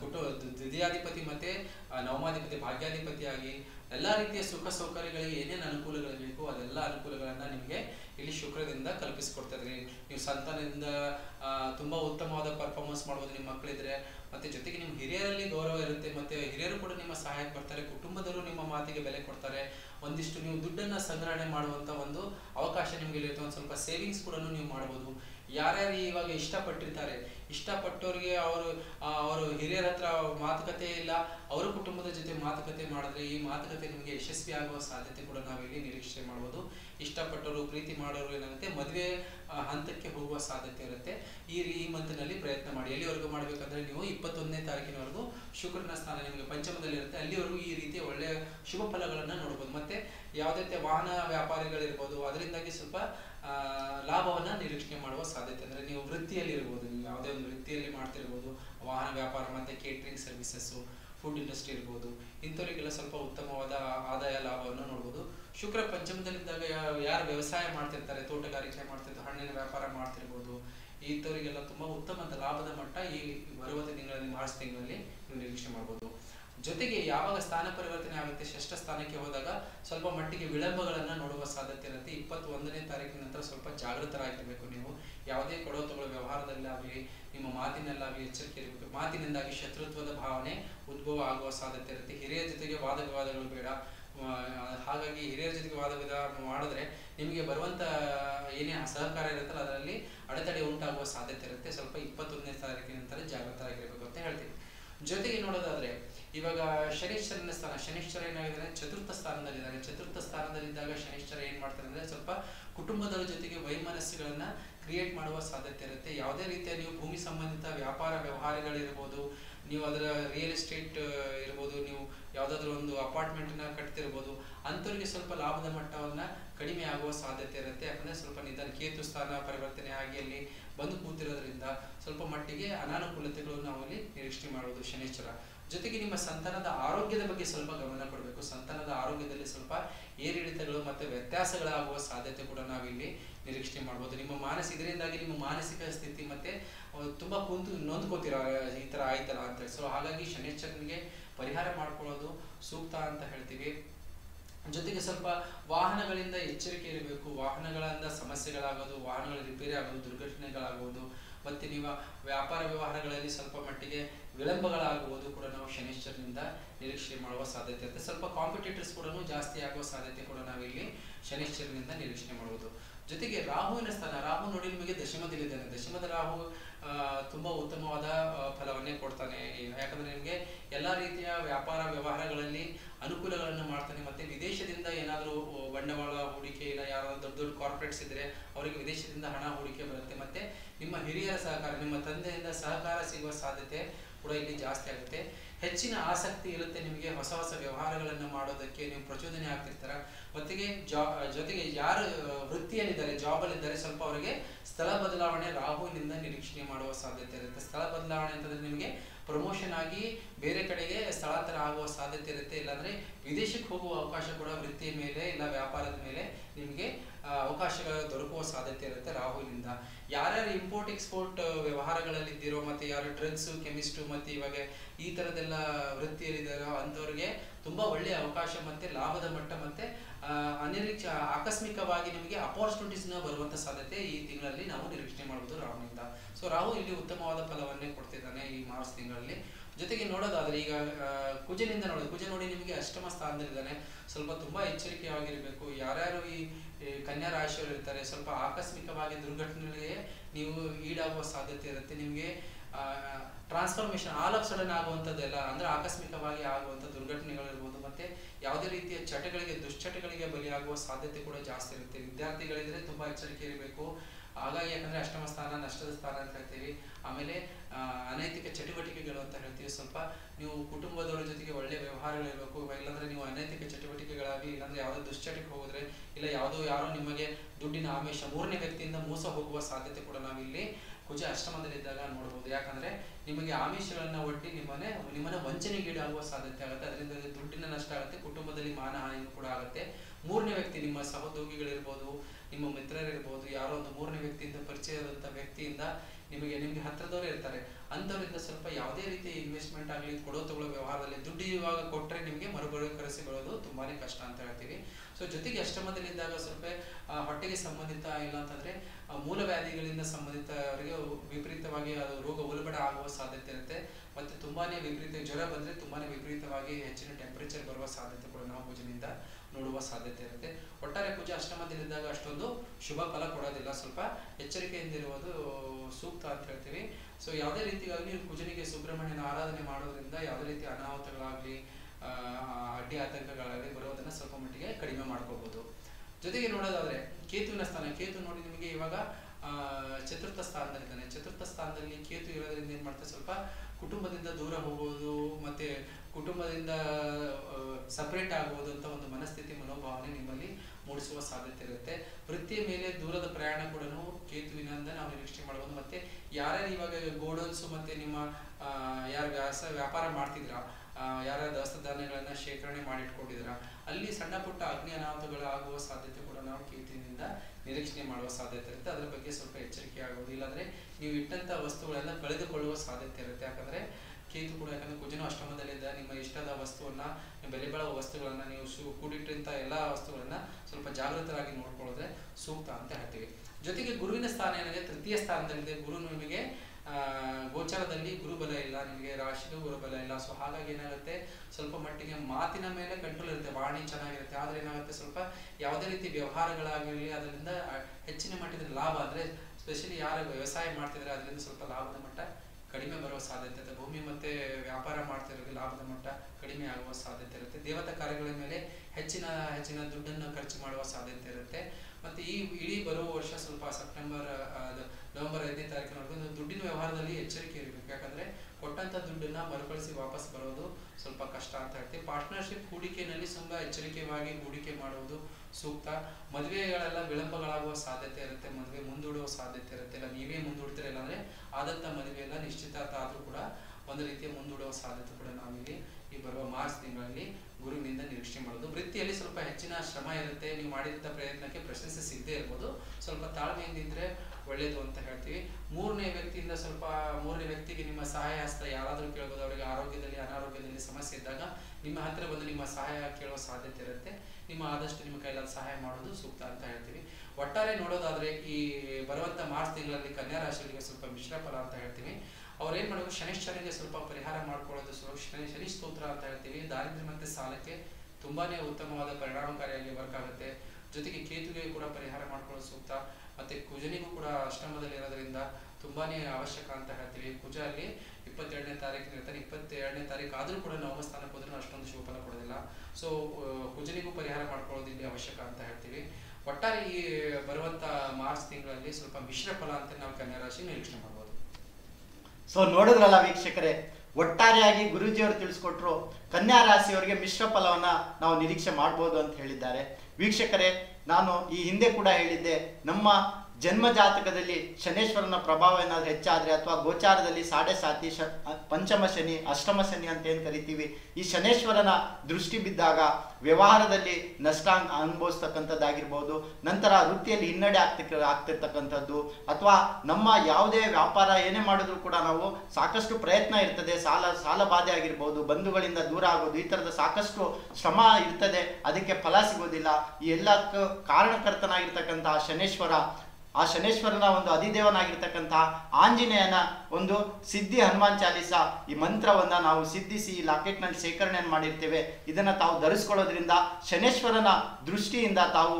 ಕುಟು ದ್ವಿ- ದ್ವಿತೀಯಾಧಿಪತಿ ಮತ್ತೆ ನವಮಾಧಿಪತಿ, ಭಾಗ್ಯಾಧಿಪತಿಯಾಗಿ ಎಲ್ಲಾ ರೀತಿಯ ಸುಖ ಸೌಕರ್ಯಗಳಿಗೆ ಏನೇನು ಅನುಕೂಲಗಳು ಬೇಕು, ಅದೆಲ್ಲ ಅನುಕೂಲಗಳನ್ನ ನಿಮಗೆ ಇಲ್ಲಿ ಶುಕ್ರದಿಂದ ಕಲ್ಪಿಸಿಕೊಡ್ತಾ ಇದ್ರಿ ನೀವು ಸಂತಾನದಿಂದ ತುಂಬಾ ಉತ್ತಮವಾದ ಪರ್ಫಾರ್ಮೆನ್ಸ್ ಮಾಡ್ಬೋದು ನಿಮ್ಮ ಮಕ್ಕಳಿದ್ರೆ. ಮತ್ತೆ ಜೊತೆಗೆ ನಿಮ್ಮ ಹಿರಿಯರಲ್ಲಿ ಗೌರವ ಇರುತ್ತೆ, ಮತ್ತೆ ಹಿರಿಯರು ಕೂಡ ನಿಮ್ಮ ಸಹಾಯಕ್ಕೆ ಬರ್ತಾರೆ, ಕುಟುಂಬದವರು ನಿಮ್ಮ ಮಾತಿಗೆ ಬೆಲೆ ಕೊಡ್ತಾರೆ. ಒಂದಿಷ್ಟು ನೀವು ದುಡ್ಡನ್ನ ಸಂಗ್ರಹಣೆ ಮಾಡುವಂತ ಒಂದು ಅವಕಾಶ ನಿಮಗೆ ಇರುತ್ತೆ. ಒಂದು ಸ್ವಲ್ಪ ಸೇವಿಂಗ್ಸ್ ಕೂಡ ನೀವು ಮಾಡಬಹುದು ಯಾರ್ಯಾರು ಇವಾಗ ಇಷ್ಟಪಟ್ಟಿರ್ತಾರೆ? ಇಷ್ಟಪಟ್ಟವ್ರಿಗೆ ಅವರು ಅವರು ಹಿರಿಯರ ಹತ್ರ ಮಾತುಕತೆ ಇಲ್ಲ, ಅವರ ಕುಟುಂಬದ ಜೊತೆ ಮಾತುಕತೆ ಮಾಡಿದ್ರೆ ಈ ಮಾತುಕತೆ ನಿಮಗೆ ಯಶಸ್ವಿ ಆಗುವ ಸಾಧ್ಯತೆ ಕೂಡ ನಾವಿಲ್ಲಿ ನಿರೀಕ್ಷೆ ಮಾಡ್ಬೋದು. ಇಷ್ಟಪಟ್ಟವರು ಪ್ರೀತಿ ಮಾಡೋರು ಏನಾಗುತ್ತೆ ಮದುವೆ ಹಂತಕ್ಕೆ ಹೋಗುವ ಸಾಧ್ಯತೆ ಇರುತ್ತೆ. ಈ ಈ ಮಂತ್ನಲ್ಲಿ ಪ್ರಯತ್ನ ಮಾಡಿ. ಎಲ್ಲಿವರೆಗೂ ಮಾಡಬೇಕಂದ್ರೆ ನೀವು ಇಪ್ಪತ್ತೊಂದನೇ ತಾರೀಕಿನವರೆಗೂ ಶುಕ್ರನ ಸ್ಥಾನ ನಿಮಗೆ ಪಂಚಮದಲ್ಲಿ ಇರುತ್ತೆ. ಅಲ್ಲಿವರೆಗೂ ಈ ರೀತಿಯ ಒಳ್ಳೆಯ ಶುಭ ಫಲಗಳನ್ನು ನೋಡ್ಬೋದು. ಮತ್ತೆ ಯಾವುದೇ ವಾಹನ ವ್ಯಾಪಾರಿಗಳಿರ್ಬೋದು, ಅದರಿಂದಾಗಿ ಸ್ವಲ್ಪ ಲಾಭವನ್ನ ನಿರೀಕ್ಷೆ ಮಾಡುವ ಸಾಧ್ಯತೆ ಅಂದ್ರೆ ನೀವು ವೃತ್ತಿಯಲ್ಲಿ ಇರ್ಬೋದು ನೀವು ಯಾವುದೇ ಒಂದು ವೃತ್ತಿಯಲ್ಲಿ ಮಾಡ್ತಿರ್ಬೋದು, ವಾಹನ ವ್ಯಾಪಾರ ಮತ್ತೆ ಕೇಟ್ರಿಂಗ್ ಸರ್ವಿಸಸ್ಸು ಫುಡ್ ಇಂಡಸ್ಟ್ರಿ ಇರ್ಬೋದು, ಇಂಥವರಿಗೆಲ್ಲ ಸ್ವಲ್ಪ ಉತ್ತಮವಾದ ಆದಾಯ ಲಾಭವನ್ನು ನೋಡ್ಬೋದು. ಶುಕ್ರ ಪಂಚಮದಲ್ಲಿದ್ದಾಗ ಯಾರು ವ್ಯವಸಾಯ ಮಾಡ್ತಿರ್ತಾರೆ, ತೋಟಗಾರಿಕೆ ಮಾಡ್ತಿರ್ತಾರೆ, ಹಣ್ಣಿನ ವ್ಯಾಪಾರ ಮಾಡ್ತಿರ್ಬೋದು, ಇಂಥವರಿಗೆಲ್ಲ ತುಂಬಾ ಉತ್ತಮವಾದ ಲಾಭದ ಮಟ್ಟ ಈ ಬರುವ ತಿಂಗಳಲ್ಲಿ ಮಾರ್ಚ್ ತಿಂಗಳಲ್ಲಿ ನೀವು ನಿರೀಕ್ಷೆ ಮಾಡ್ಬೋದು. ಜೊತೆಗೆ ಯಾವಾಗ ಸ್ಥಾನ ಪರಿವರ್ತನೆ ಆಗುತ್ತೆ, ಷಷ್ಠ ಸ್ಥಾನಕ್ಕೆ ಹೋದಾಗ ಸ್ವಲ್ಪ ಮಟ್ಟಿಗೆ ವಿಳಂಬಗಳನ್ನು ನೋಡುವ ಸಾಧ್ಯತೆ ಇರುತ್ತೆ. ಇಪ್ಪತ್ತೊಂದನೇ ತಾರೀಕಿನ ನಂತರ ಸ್ವಲ್ಪ ಜಾಗೃತರಾಗಿರ್ಬೇಕು ನೀವು. ಯಾವುದೇ ಕೊಡೋ ತಗೊಳ್ಳೋ ವ್ಯವಹಾರದಲ್ಲಾಗಲಿ, ನಿಮ್ಮ ಮಾತಿನಲ್ಲಾಗಲಿ ಎಚ್ಚರಿಕೆ ಇರಬೇಕು. ಮಾತಿನಿಂದಾಗಿ ಶತ್ರುತ್ವದ ಭಾವನೆ ಉದ್ಭವ ಆಗುವ ಸಾಧ್ಯತೆ ಇರುತ್ತೆ. ಹಿರಿಯರ ಜೊತೆಗೆ ವಾದ ವಿವಾದಗಳು ಬೇಡ. ಹಾಗಾಗಿ ಹಿರಿಯರ ಜೊತೆಗೆ ವಾದ ವಿವಾದ ಮಾಡಿದ್ರೆ ನಿಮಗೆ ಬರುವಂತ ಏನೇ ಸಹಕಾರ ಇರುತ್ತಲ್ಲ, ಅದರಲ್ಲಿ ಅಡೆತಡೆ ಉಂಟಾಗುವ ಸಾಧ್ಯತೆ ಇರುತ್ತೆ. ಸ್ವಲ್ಪ ಇಪ್ಪತ್ತೊಂದನೇ ತಾರೀಕಿನ ನಂತರ ಜಾಗೃತರಾಗಿರ್ಬೇಕು ಅಂತ ಹೇಳ್ತೀನಿ. ಜೊತೆಗೆ ನೋಡೋದಾದ್ರೆ ಇವಾಗ ಶನಿಶ್ಚರನ ಸ್ಥಾನ, ಶನಿಶ್ಚರ ಏನಾಗಿದ್ದಾನೆ? ಚತುರ್ಥ ಸ್ಥಾನದಲ್ಲಿದ್ದಾನೆ. ಚತುರ್ಥ ಸ್ಥಾನದಲ್ಲಿದ್ದಾಗ ಶನಿಶ್ಚರ ಏನು ಮಾಡ್ತಾರೆ ಅಂದ್ರೆ ಸ್ವಲ್ಪ ಕುಟುಂಬದವರ ಜೊತೆಗೆ ವೈಮನಸ್ಸುಗಳನ್ನ ಕ್ರಿಯೇಟ್ ಮಾಡುವ ಸಾಧ್ಯತೆ ಇರುತ್ತೆ. ಯಾವುದೇ ರೀತಿಯ ನೀವು ಭೂಮಿ ಸಂಬಂಧಿತ ವ್ಯಾಪಾರ ವ್ಯವಹಾರಗಳಿರ್ಬೋದು, ನೀವು ಅದರ ರಿಯಲ್ ಎಸ್ಟೇಟ್ ಇರ್ಬೋದು, ನೀವು ಯಾವುದಾದ್ರೂ ಒಂದು ಅಪಾರ್ಟ್ಮೆಂಟ್ನ ಕಟ್ತಿರ್ಬೋದು, ಅಂಥವ್ರಿಗೆ ಸ್ವಲ್ಪ ಲಾಭದ ಮಟ್ಟವನ್ನು ಕಡಿಮೆ ಆಗುವ ಸಾಧ್ಯತೆ ಇರುತ್ತೆ. ಯಾಕಂದ್ರೆ ಸ್ವಲ್ಪ ನಿಧಾನ ಕೇತು ಸ್ಥಾನ ಪರಿವರ್ತನೆ ಆಗಿ ಅಲ್ಲಿ ಬಂದು ಕೂತಿರೋದ್ರಿಂದ ಸ್ವಲ್ಪ ಮಟ್ಟಿಗೆ ಅನಾನುಕೂಲತೆಗಳು ನಾವು ಅಲ್ಲಿ ನಿರೀಕ್ಷೆ ಮಾಡುವುದು ಶನಿಶ್ಚರ. ಜೊತೆಗೆ ನಿಮ್ಮ ಸಂತಾನದ ಆರೋಗ್ಯದ ಬಗ್ಗೆ ಸ್ವಲ್ಪ ಗಮನ ಕೊಡಬೇಕು. ಸಂತಾನದ ಆರೋಗ್ಯದಲ್ಲಿ ಸ್ವಲ್ಪ ಏರಿಳಿತಗಳು ಮತ್ತೆ ವ್ಯತ್ಯಾಸಗಳಾಗುವ ಸಾಧ್ಯತೆ ಕೂಡ ನಾವಿಲ್ಲಿ ನಿರೀಕ್ಷಣೆ ಮಾಡ್ಬೋದು. ನಿಮ್ಮ ಮಾನಸಿಕ ಇದರಿಂದಾಗಿ ನಿಮ್ಮ ಮಾನಸಿಕ ಸ್ಥಿತಿ ಮತ್ತೆ ತುಂಬಾ ಕುಂತು ನೊಂದ್ಕೋತೀರ, ಈ ತರ ಆಯ್ತಲ್ಲ ಅಂತೇಳಿ ಸೊ ಹಾಗಾಗಿ ಶನಿಶ್ಚರನಿಗೆ ಪರಿಹಾರ ಮಾಡ್ಕೊಳ್ಳೋದು ಸೂಕ್ತ ಅಂತ ಹೇಳ್ತೀವಿ. ಜೊತೆಗೆ ಸ್ವಲ್ಪ ವಾಹನಗಳಿಂದ ಎಚ್ಚರಿಕೆ ಇರಬೇಕು. ವಾಹನಗಳಿಂದ ಸಮಸ್ಯೆಗಳಾಗೋದು, ವಾಹನಗಳ ರಿಪೇರಿ ಆಗೋದು ದುರ್ಘಟನೆಗಳಾಗುವುದು ಮತ್ತೆ ನೀವು ವ್ಯಾಪಾರ ವ್ಯವಹಾರಗಳಲ್ಲಿ ಸ್ವಲ್ಪ ಮಟ್ಟಿಗೆ ವಿಳಂಬಗಳಾಗುವುದು ಕೂಡ ನಾವು ಶನಿಶ್ಚರನಿಂದ ನಿರೀಕ್ಷೆ ಮಾಡುವ ಸಾಧ್ಯತೆ ಇರುತ್ತೆ. ಸ್ವಲ್ಪ ಕಾಂಪಿಟೇಟರ್ಸ್ ಕೂಡ ಜಾಸ್ತಿ ಆಗುವ ಸಾಧ್ಯತೆ ಕೂಡ ನಾವಿಲ್ಲಿ ಶನಿಶ್ಚರನಿಂದ ನಿರೀಕ್ಷೆ ಮಾಡುವುದು. ಜೊತೆಗೆ ರಾಹುವಿನ ಸ್ಥಾನ, ರಾಹು ನೋಡಿ ನಿಮಗೆ ದಶಮದಲ್ಲಿದ್ದಾನೆ. ದಶಮದ ರಾಹು ತುಂಬಾ ಉತ್ತಮವಾದ ಫಲವನ್ನೇ ಕೊಡ್ತಾನೆ. ಯಾಕಂದ್ರೆ ನಿಮಗೆ ಎಲ್ಲಾ ರೀತಿಯ ವ್ಯಾಪಾರ ವ್ಯವಹಾರಗಳಲ್ಲಿ ಅನುಕೂಲಗಳನ್ನು ಮಾಡ್ತಾನೆ. ಮತ್ತೆ ವಿದೇಶದಿಂದ ಏನಾದರೂ ಬಂಡವಾಳ ಹೂಡಿಕೆ ಇಲ್ಲ, ಯಾರಾದ್ರೂ ದೊಡ್ಡ ದೊಡ್ಡ ಕಾರ್ಪೊರೇಟ್ಸ್ ಇದ್ರೆ ಅವರಿಗೆ ವಿದೇಶದಿಂದ ಹಣ ಹೂಡಿಕೆ ಬರುತ್ತೆ. ಮತ್ತೆ ನಿಮ್ಮ ಹಿರಿಯರ ಸಹಕಾರ, ನಿಮ್ಮ ತಂದೆಯಿಂದ ಸಹಕಾರ ಸಿಗುವ ಸಾಧ್ಯತೆ ಕೂಡ ಇಲ್ಲಿ ಜಾಸ್ತಿ ಆಗುತ್ತೆ. ಹೆಚ್ಚಿನ ಆಸಕ್ತಿ ಇರುತ್ತೆ ನಿಮಗೆ ಹೊಸ ಹೊಸ ವ್ಯವಹಾರಗಳನ್ನು ಮಾಡೋದಕ್ಕೆ, ನೀವು ಪ್ರಚೋದನೆ ಆಗ್ತಿರ್ತಾರ. ಮತ್ತಿಗೆ ಜಾ, ಜೊತೆಗೆ ಯಾರು, ವೃತ್ತಿಯಲ್ಲಿದ್ದಾರೆ, ಜಾಬಲ್ಲಿದ್ದಾರೆ, ಸ್ವಲ್ಪ ಅವರಿಗೆ ಸ್ಥಳ ಬದಲಾವಣೆ ರಾಹುವಿನಿಂದ ನಿರೀಕ್ಷಣೆ ಮಾಡುವ ಸಾಧ್ಯತೆ ಇರುತ್ತೆ. ಸ್ಥಳ ಬದಲಾವಣೆ ಅಂತಂದ್ರೆ ನಿಮಗೆ ಪ್ರಮೋಷನ್ ಆಗಿ ಬೇರೆ ಕಡೆಗೆ ಸ್ಥಳಾಂತರ ಆಗುವ ಸಾಧ್ಯತೆ ಇರುತ್ತೆ. ಇಲ್ಲಾಂದ್ರೆ ವಿದೇಶಕ್ಕೆ ಹೋಗುವ ಅವಕಾಶ ಕೂಡ ವೃತ್ತಿಯ ಮೇಲೆ ಇಲ್ಲ ವ್ಯಾಪಾರದ ಮೇಲೆ ನಿಮಗೆ ಅವಕಾಶಗಳು ದೊರಕುವ ಸಾಧ್ಯತೆ ಇರುತ್ತೆ ರಾಹುಲಿಂದ. ಯಾರ್ಯಾರು ಇಂಪೋರ್ಟ್ ಎಕ್ಸ್ಪೋರ್ಟ್ ವ್ಯವಹಾರಗಳಲ್ಲಿ ಇದ್ದೀರೋ ಮತ್ತೆ ಯಾರು ಡ್ರಗ್ಸು ಕೆಮಿಸ್ಟು ಮತ್ತೆ ಇವಾಗ ಈ ತರದೆಲ್ಲ ವೃತ್ತಿಯಲ್ಲಿದ್ದಾರೋ ಅಂಥವ್ರಿಗೆ ತುಂಬಾ ಒಳ್ಳೆಯ ಅವಕಾಶ ಮತ್ತು ಲಾಭದ ಮಟ್ಟ ಮತ್ತೆ ಅನಿರೀಕ್ಷ, ಆಕಸ್ಮಿಕವಾಗಿ ನಿಮಗೆ ಅಪಾರ್ಚುನಿಟೀಸ್ ಬರುವಂಥ ಸಾಧ್ಯತೆ ಈ ತಿಂಗಳಲ್ಲಿ ನಾವು ನಿರೀಕ್ಷಣೆ ಮಾಡಬಹುದು ರಾಹುನಿಂದ. ಸೊ ರಾಹು ಇಲ್ಲಿ ಉತ್ತಮವಾದ ಫಲವನ್ನೇ ಕೊಡ್ತಿದ್ದಾನೆ ಈ ಮಾರ್ಚ್ ತಿಂಗಳಲ್ಲಿ. ಜೊತೆಗೆ ನೋಡೋದಾದ್ರೆ ಈಗ ಕುಜನಿಂದ ನೋಡಿ ಕುಜ ನೋಡಿ ನಿಮಗೆ ಅಷ್ಟಮ ಸ್ಥಾನದಲ್ಲಿದ್ದಾನೆ. ಸ್ವಲ್ಪ ತುಂಬಾ ಎಚ್ಚರಿಕೆಯಾಗಿರಬೇಕು. ಯಾರ್ಯಾರು ಈ ಕನ್ಯಾ ರಾಶಿಯವರು ಇರ್ತಾರೆ, ಸ್ವಲ್ಪ ಆಕಸ್ಮಿಕವಾಗಿ ದುರ್ಘಟನೆಗಳಿಗೆ ನೀವು ಈಡಾಗುವ ಸಾಧ್ಯತೆ ಇರುತ್ತೆ. ನಿಮಗೆ ಟ್ರಾನ್ಸ್ಫಾರ್ಮೇಶನ್ ಆಲ್ ಆಫ್ ಸಡನ್ ಆಗುವಂಥದ್ದೆಲ್ಲ ಅಂದ್ರೆ ಆಕಸ್ಮಿಕವಾಗಿ ಆಗುವಂಥ ದುರ್ಘಟನೆಗಳಿರ್ಬೋದು, ಮತ್ತೆ ಯಾವುದೇ ರೀತಿಯ ಚಟಗಳಿಗೆ, ದುಶ್ಚಟಗಳಿಗೆ ಬಲಿಯಾಗುವ ಸಾಧ್ಯತೆ ಕೂಡ ಜಾಸ್ತಿ ಇರುತ್ತೆ. ವಿದ್ಯಾರ್ಥಿಗಳಿದ್ರೆ ತುಂಬಾ ಎಚ್ಚರಿಕೆ ಇರಬೇಕು. ಹಾಗಾಗಿ ಯಾಕಂದ್ರೆ ಅಷ್ಟಮ ಸ್ಥಾನ, ನಷ್ಟದ ಸ್ಥಾನ ಅಂತ ಹೇಳ್ತೀವಿ. ಆಮೇಲೆ ಅನೈತಿಕ ಚಟುವಟಿಕೆಗಳು ಅಂತ ಹೇಳ್ತೀವಿ. ಸ್ವಲ್ಪ ನೀವು ಕುಟುಂಬದವರ ಜೊತೆಗೆ ಒಳ್ಳೆ ವ್ಯವಹಾರಗಳಿರಬೇಕು. ಇಲ್ಲಾಂದ್ರೆ ನೀವು ಅನೈತಿಕ ಚಟುವಟಿಕೆಗಳಾಗಿ, ಇಲ್ಲಾಂದ್ರೆ ಯಾವುದೋ ದುಶ್ಚಟಕ್ಕೆ ಹೋಗಿದ್ರೆ, ಇಲ್ಲ ಯಾವುದೋ ಯಾರೋ ನಿಮಗೆ ದುಡ್ಡಿನ ಆಮೇಶ ಮೂರನೇ ವ್ಯಕ್ತಿಯಿಂದ ಮೋಸ ಹೋಗುವ ಸಾಧ್ಯತೆ ಕೂಡ ನಾವಿಲ್ಲಿ ಕುಜ ಅಷ್ಟಮದಲ್ಲಿದ್ದಾಗ ನೋಡಬಹುದು ಯಾಕಂದ್ರೆ ನಿಮಗೆ ಆಮಿಷಗಳನ್ನ ಒಡ್ಡಿ ನಿಮ್ಮನೆ ನಿಮ್ಮನ್ನ ವಂಚನೆಗೀಡಾಗುವ ಸಾಧ್ಯತೆ ಆಗುತ್ತೆ. ಅದರಿಂದ ದುಡ್ಡಿನ ನಷ್ಟ ಆಗುತ್ತೆ, ಕುಟುಂಬದಲ್ಲಿ ಮಾನಹಾನಿ ಕೂಡ ಆಗುತ್ತೆ. ಮೂರನೇ ವ್ಯಕ್ತಿ ನಿಮ್ಮ ಸಹೋದ್ಯೋಗಿಗಳಿರ್ಬೋದು, ನಿಮ್ಮ ಮಿತ್ರರಿರ್ಬೋದು, ಯಾರೋ ಒಂದು ಮೂರನೇ ವ್ಯಕ್ತಿಯಿಂದ ಪರಿಚಯದಂತ ವ್ಯಕ್ತಿಯಿಂದ ನಿಮಗೆ ನಿಮಗೆ ಹತ್ರದವರೇ ಇರ್ತಾರೆ ಅಂಥವರಿಂದ ಸ್ವಲ್ಪ ಯಾವುದೇ ರೀತಿಯ ಇನ್ವೆಸ್ಟ್ಮೆಂಟ್ ಆಗಲಿ ಕೊಡೋ ತಗೊಳ್ಳೋ ವ್ಯವಹಾರದಲ್ಲಿ ದುಡ್ಡು ಇವಾಗ ಕೊಟ್ಟರೆ ನಿಮಗೆ ಮರುಬಳಕರಿಸಿಕೊಳ್ಳೋದು ತುಂಬಾನೇ ಕಷ್ಟ ಅಂತ ಹೇಳ್ತೀವಿ. ಸೊ ಜೊತೆಗೆ ಅಷ್ಟಮದಲ್ಲಿದ್ದಾಗ ಸ್ವಲ್ಪ ಹೊಟ್ಟೆಗೆ ಸಂಬಂಧಿತ ಇಲ್ಲ ಅಂತಂದ್ರೆ ಆ, ಮೂಲವ್ಯಾಧಿಗಳಿಂದ ಸಂಬಂಧಿತವರಿಗೆ ವಿಪರೀತವಾಗಿ ಅದು ರೋಗ ಉಲ್ಬಣ ಆಗುವ ಸಾಧ್ಯತೆ ಇರುತ್ತೆ. ಮತ್ತೆ ತುಂಬಾನೇ ವಿಪರೀತ ಜ್ವರ ಬಂದ್ರೆ ತುಂಬಾನೇ ವಿಪರೀತವಾಗಿ ಹೆಚ್ಚಿನ ಟೆಂಪರೇಚರ್ ಬರುವ ಸಾಧ್ಯತೆ ಕೂಡ ನಾವು ಕುಜನಿಂದ ನೋಡುವ ಸಾಧ್ಯತೆ ಇರುತ್ತೆ. ಒಟ್ಟಾರೆ ಪೂಜೆ ಅಷ್ಟಮದಲ್ಲಿದ್ದಾಗ ಅಷ್ಟೊಂದು ಶುಭ ಫಲ ಕೊಡೋದಿಲ್ಲ. ಸ್ವಲ್ಪ ಎಚ್ಚರಿಕೆಯಿಂದ ಇರುವುದು ಸೂಕ್ತ ಅಂತ ಹೇಳ್ತೀವಿ. ಸೊ ಯಾವುದೇ ರೀತಿಯಾಗಲಿ ಪೂಜನಿಗೆ ಸುಬ್ರಹ್ಮಣ್ಯನ ಆರಾಧನೆ ಮಾಡೋದ್ರಿಂದ ಯಾವುದೇ ರೀತಿ ಅನಾಹುತಗಳಾಗಲಿ ಅಡ್ಡಿ ಆತಂಕಗಳಾಗಲಿ ಬರೋದನ್ನ ಸ್ವಲ್ಪ ಮಟ್ಟಿಗೆ ಕಡಿಮೆ ಮಾಡ್ಕೋಬಹುದು ಜೊತೆಗೆ ನೋಡೋದಾದ್ರೆ ಕೇತುವಿನ ಸ್ಥಾನ, ಕೇತು ನೋಡಿ ನಿಮಗೆ ಇವಾಗ ಚತುರ್ಥ ಸ್ಥಾನದಲ್ಲಿದ್ದಾನೆ ಚತುರ್ಥ ಸ್ಥಾನದಲ್ಲಿ ಕೇತು ಇರೋದ್ರಿಂದ ಏನ್ ಮಾಡ್ತಾರೆ ಸ್ವಲ್ಪ ಕುಟುಂಬದಿಂದ ದೂರ ಹೋಗೋದು, ಮತ್ತೆ ಕುಟುಂಬದಿಂದ ಸಪ್ರೇಟ್ ಆಗುವುದಂತ ಒಂದು ಮನಸ್ಥಿತಿ ಮನೋಭಾವನೆ ನಿಮ್ಮಲ್ಲಿ ಮೂಡಿಸುವ ಸಾಧ್ಯತೆ ಇರುತ್ತೆ. ವೃತ್ತಿಯ ಮೇಲೆ ದೂರದ ಪ್ರಯಾಣ ಕೂಡ ಕೇತುವಿನಿಂದ ನಾವು ನಿರೀಕ್ಷೆ ಮಾಡಬಹುದು ಮತ್ತೆ ಯಾರ್ಯಾರು ಇವಾಗ ಗೋಡೌನ್ಸ್ ಮತ್ತೆ ನಿಮ್ಮ ಯಾರು ವ್ಯಾಸ ವ್ಯಾಪಾರ ಮಾಡ್ತಿದ್ರ? ಯಾರ ದವಸ ಧಾನ್ಯಗಳನ್ನ ಶೇಖರಣೆ ಮಾಡಿಟ್ಕೊಂಡಿದ್ರ ಅಲ್ಲಿ ಸಣ್ಣ ಪುಟ್ಟ ಅಗ್ನಿ ಅನಾಹುತಗಳು ಆಗುವ ಸಾಧ್ಯತೆ ಕೂಡ ನಾವು ಕೇತುವಿನಿಂದ ನಿರೀಕ್ಷಣೆ ಮಾಡುವ ಸಾಧ್ಯತೆ ಇರುತ್ತೆ. ಅದರ ಬಗ್ಗೆ ಸ್ವಲ್ಪ ಎಚ್ಚರಿಕೆ ಆಗೋದು ಇಲ್ಲಾಂದ್ರೆ ನೀವು ಇಟ್ಟಂತ ವಸ್ತುಗಳನ್ನ ಕಳೆದುಕೊಳ್ಳುವ ಸಾಧ್ಯತೆ ಇರುತ್ತೆ. ಯಾಕಂದ್ರೆ ಕೇತು ಕೂಡ, ಯಾಕಂದ್ರೆ ಕುಜನು ಅಷ್ಟಮದಲ್ಲಿದ್ದ ನಿಮ್ಮ ಇಷ್ಟದ ವಸ್ತುವನ್ನ ಬೆಲೆ ಬಾಳುವ ವಸ್ತುಗಳನ್ನ ನೀವು ಸು ಕೂಡಿಟ್ಟಿರಂತ ಎಲ್ಲಾ ವಸ್ತುಗಳನ್ನ ಸ್ವಲ್ಪ ಜಾಗೃತರಾಗಿ ನೋಡ್ಕೊಳ್ಳೋದ್ರೆ ಸೂಕ್ತ ಅಂತ ಹೇಳ್ತೀವಿ. ಜೊತೆಗೆ ಗುರುವಿನ ಸ್ಥಾನ ಏನಿದೆ? ತೃತೀಯ ಸ್ಥಾನದಲ್ಲಿದೆ. ಗುರು ನಿಮಗೆ ಗೋಚಾರದಲ್ಲಿ ಗುರುಬಲ ಇಲ್ಲ, ನಿಮಗೆ ರಾಶಿಗೂ ಗುರುಬಲ ಇಲ್ಲ. ಸೊ ಹಾಗಾಗಿ ಏನಾಗುತ್ತೆ? ಸ್ವಲ್ಪ ಮಟ್ಟಿಗೆ ಮಾತಿನ ಮೇಲೆ ಕಂಟ್ರೋಲ್ ಇರುತ್ತೆ, ವಾಣಿ ಚೆನ್ನಾಗಿರುತ್ತೆ. ಆದ್ರೆ ಏನಾಗುತ್ತೆ? ಸ್ವಲ್ಪ ಯಾವುದೇ ರೀತಿ ವ್ಯವಹಾರಗಳಾಗಿರಲಿ, ಅದರಿಂದ ಹೆಚ್ಚಿನ ಮಟ್ಟದ ಲಾಭ ಅಂದ್ರೆ ಸ್ಪೆಷಲಿ ಯಾರು ವ್ಯವಸಾಯ ಮಾಡ್ತಿದ್ರೆ, ಅದರಿಂದ ಸ್ವಲ್ಪ ಲಾಭದ ಮಟ್ಟ ಕಡಿಮೆ ಬರುವ ಸಾಧ್ಯತೆ ಇರುತ್ತೆ ಭೂಮಿ ಮತ್ತೆ ವ್ಯಾಪಾರ ಮಾಡ್ತಿರೋರಿಗೆ ಲಾಭದ ಮಟ್ಟ ಕಡಿಮೆ ಆಗುವ ಸಾಧ್ಯತೆ ಇರುತ್ತೆ. ದೇವತಾ ಕಾರ್ಯಗಳ ಮೇಲೆ ಹೆಚ್ಚಿನ ಹೆಚ್ಚಿನ ದುಡ್ಡನ್ನು ಖರ್ಚು ಮಾಡುವ ಸಾಧ್ಯತೆ ಇರುತ್ತೆ. ಮತ್ತೆ ಈ ಇಡೀ ಬರುವ ವರ್ಷ ಸ್ವಲ್ಪ ಸೆಪ್ಟೆಂಬರ್ ನವೆಂಬರ್ ಐದನೇ ತಾರೀಕಿನವರೆಗೂ ದುಡ್ಡಿನ ವ್ಯವಹಾರದಲ್ಲಿ ಎಚ್ಚರಿಕೆ ಇರಬೇಕು. ಯಾಕಂದ್ರೆ ಕೊಟ್ಟಂತ ದುಡ್ಡನ್ನ ಮರುಕಳಿಸಿ ವಾಪಸ್ ಬರೋದು ಸ್ವಲ್ಪ ಕಷ್ಟ ಅಂತ ಹೇಳ್ತಿ ಪಾರ್ಟ್ನರ್ಶಿಪ್ ಹೂಡಿಕೆನಲ್ಲಿ ತುಂಬಾ ಎಚ್ಚರಿಕೆವಾಗಿ ಹೂಡಿಕೆ ಮಾಡುವುದು ಸೂಕ್ತ. ಮದುವೆಗಳೆಲ್ಲ ವಿಳಂಬಗಳಾಗುವ ಸಾಧ್ಯತೆ ಇರುತ್ತೆ, ಮದುವೆ ಮುಂದೂಡುವ ಸಾಧ್ಯತೆ ಇರುತ್ತೆ. ಇಲ್ಲ, ನೀವೇ ಮುಂದೂಡ್ತೀರ ಇಲ್ಲ ಅಂದ್ರೆ ಆದಂತ ಮದುವೆ ಎಲ್ಲ ನಿಶ್ಚಿತಾರ್ಥ ಆದ್ರೂ ಕೂಡ ಒಂದು ರೀತಿಯ ಮುಂದೂಡುವ ಸಾಧ್ಯತೆ ಕೂಡ ನಾವಿಲ್ಲಿ ಈ ಬರುವ ಮಾರ್ಚ್ ತಿಂಗಳಲ್ಲಿ ಗುರುವಿನಿಂದ ನಿರೀಕ್ಷೆ ಮಾಡೋದು. ವೃತ್ತಿಯಲ್ಲಿ ಸ್ವಲ್ಪ ಹೆಚ್ಚಿನ ಶ್ರಮ ಇರುತ್ತೆ. ನೀವು ಮಾಡಿದಂಥ ಪ್ರಯತ್ನಕ್ಕೆ ಪ್ರಶಂಸೆ ಸಿಗದೇ ಇರ್ಬೋದು. ಸ್ವಲ್ಪ ತಾಳ್ಮೆಯಿಂದ ಇದ್ರೆ ಒಳ್ಳೇದು ಅಂತ ಹೇಳ್ತೀವಿ. ಮೂರನೇ ವ್ಯಕ್ತಿಯಿಂದ ಸ್ವಲ್ಪ, ಮೂರನೇ ವ್ಯಕ್ತಿಗೆ ನಿಮ್ಮ ಸಹಾಯ ಹಸ್ತ ಯಾರಾದರೂ ಕೇಳ್ಬೋದು, ಅವರಿಗೆ ಆರೋಗ್ಯದಲ್ಲಿ, ಅನಾರೋಗ್ಯದಲ್ಲಿ ಸಮಸ್ಯೆ ಇದ್ದಾಗ ನಿಮ್ಮ ಹತ್ರ ಬಂದು ನಿಮ್ಮ ಸಹಾಯ ಕೇಳುವ ಸಾಧ್ಯತೆ ಇರುತ್ತೆ. ನಿಮ್ಮ ಆದಷ್ಟು ನಿಮ್ಮ ಕೈಲಾದ ಸಹಾಯ ಮಾಡೋದು ಸೂಕ್ತ ಅಂತ ಹೇಳ್ತೀವಿ. ಒಟ್ಟಾರೆ ನೋಡೋದಾದ್ರೆ ಈ ಬರುವಂಥ ಮಾರ್ಚ್ ತಿಂಗಳಲ್ಲಿ ಕನ್ಯಾ ರಾಶಿಗಳಿಗೆ ಸ್ವಲ್ಪ ಮಿಶ್ರ ಫಲ ಅಂತ ಹೇಳ್ತೀವಿ. ಅವ್ರೇನು ಮಾಡೋದು? ಮಾಡಬೇಕು ಶನಿಶ್ಚರನಿಗೆ ಸ್ವಲ್ಪ ಪರಿಹಾರ ಮಾಡ್ಕೊಳ್ಳೋದು ಸ್ವಲ್ಪ ಶನಿ ಶನಿ ಸ್ತೋತ್ರ ಅಂತ ಹೇಳ್ತೀವಿ. ದಾರಿದ್ರ್ಯ ಮತ್ತೆ ಸಾಲಕ್ಕೆ ತುಂಬಾನೇ ಉತ್ತಮವಾದ ಪರಿಣಾಮಕಾರಿಯಾಗಿ ವರ್ಕ್ ಆಗುತ್ತೆ. ಜೊತೆಗೆ ಕೇತುಗೆ ಕೂಡ ಪರಿಹಾರ ಮಾಡ್ಕೊಳ್ಳೋದು ಸೂಕ್ತ. ಮತ್ತೆ ಕುಜನಿಗೂ ಕೂಡ ಅಷ್ಟಮದಲ್ಲಿ ಇರೋದ್ರಿಂದ ತುಂಬಾನೇ ಅವಶ್ಯಕ ಅಂತ ಹೇಳ್ತೀವಿ. ಕುಜ ಅಲ್ಲಿ ಇಪ್ಪತ್ತೆರಡನೇ ತಾರೀಕಿನ ಇರ್ತಾನೆ. ಇಪ್ಪತ್ತೆರಡನೇ ತಾರೀಕು ಆದ್ರೂ ಕೂಡ ನವಮ ಸ್ಥಾನಕ್ಕೆ ಹೋದ್ರೂ ಅಷ್ಟೊಂದು ಶುಭ ಫಲ ಕೊಡೋದಿಲ್ಲ ಸೊ ಕುಜನಿಗೂ ಪರಿಹಾರ ಮಾಡ್ಕೊಳ್ಳೋದು ಇಲ್ಲಿ ಅವಶ್ಯಕ ಅಂತ ಹೇಳ್ತೀವಿ. ಒಟ್ಟಾರೆ ಈ ಬರುವಂತ ಮಾರ್ಚ್ ತಿಂಗಳಲ್ಲಿ ಸ್ವಲ್ಪ ಮಿಶ್ರ ಫಲ ಅಂತ ನಾವು ಕನ್ಯಾ ರಾಶಿ ನಿರೀಕ್ಷಣೆ ಮಾಡ್ಬೋದು. ಸೊ ನೋಡಿದ್ರಲ್ಲ ವೀಕ್ಷಕರೇ, ಒಟ್ಟಾರೆಯಾಗಿ ಗುರುಜಿಯವರು ತಿಳಿಸ್ಕೊಟ್ರು ಕನ್ಯಾ ರಾಶಿಯವರಿಗೆ ಮಿಶ್ರ ಫಲವನ್ನ ನಾವು ನಿರೀಕ್ಷೆ ಮಾಡ್ಬೋದು ಅಂತ ಹೇಳಿದ್ದಾರೆ. ವೀಕ್ಷಕರೇ ನಾನು ಈ ಹಿಂದೆ ಕೂಡ ಹೇಳಿದ್ದೆ ನಮ್ಮ ಜನ್ಮ ಜಾತಕದಲ್ಲಿ ಶನೇಶ್ವರನ ಪ್ರಭಾವ ಏನಾದರೂ ಹೆಚ್ಚಾದ್ರೆ ಅಥವಾ ಗೋಚಾರದಲ್ಲಿ ಸಾಡೆ ಸಾತಿ ಶ ಪಂಚಮ ಶನಿ, ಅಷ್ಟಮ ಶನಿ ಅಂತ ಏನು ಕರಿತೀವಿ, ಈ ಶನೇಶ್ವರನ ದೃಷ್ಟಿ ಬಿದ್ದಾಗ ವ್ಯವಹಾರದಲ್ಲಿ ನಷ್ಟ ಅನುಭವಿಸ್ತಕ್ಕಂಥದ್ದಾಗಿರ್ಬೋದು, ನಂತರ ವೃತ್ತಿಯಲ್ಲಿ ಹಿನ್ನಡೆ ಆಗ್ತಿ ಆಗ್ತಿರ್ತಕ್ಕಂಥದ್ದು, ಅಥವಾ ನಮ್ಮ ಯಾವುದೇ ವ್ಯಾಪಾರ ಏನೇ ಮಾಡಿದ್ರು ಕೂಡ ನಾವು ಸಾಕಷ್ಟು ಪ್ರಯತ್ನ ಇರ್ತದೆ, ಸಾಲ ಸಾಲ ಬಾಧೆ ಆಗಿರ್ಬೋದು, ಬಂಧುಗಳಿಂದ ದೂರ ಆಗೋದು, ಈ ಥರದ ಸಾಕಷ್ಟು ಶ್ರಮ ಇರ್ತದೆ, ಅದಕ್ಕೆ ಫಲ ಸಿಗೋದಿಲ್ಲ, ಈ ಎಲ್ಲ ಕಾರಣಕರ್ತನಾಗಿರ್ತಕ್ಕಂಥ ಶನೇಶ್ವರ ಆ ಶನೇಶ್ವರನ ಒಂದು ಅಧಿದೇವನಾಗಿರ್ತಕ್ಕಂಥ ಆಂಜನೇಯನ ಒಂದು ಸಿದ್ಧಿ ಹನುಮಾನ್ ಚಾಲೀಸ ಈ ಮಂತ್ರವನ್ನ ನಾವು ಸಿದ್ಧಿಸಿ ಈ ಲಾಕೆಟ್ನಲ್ಲಿ ಶೇಖರಣೆಯನ್ನು ಮಾಡಿರ್ತೇವೆ. ಇದನ್ನ ತಾವು ಧರಿಸ್ಕೊಳ್ಳೋದ್ರಿಂದ ಶನೇಶ್ವರನ ದೃಷ್ಟಿಯಿಂದ ತಾವು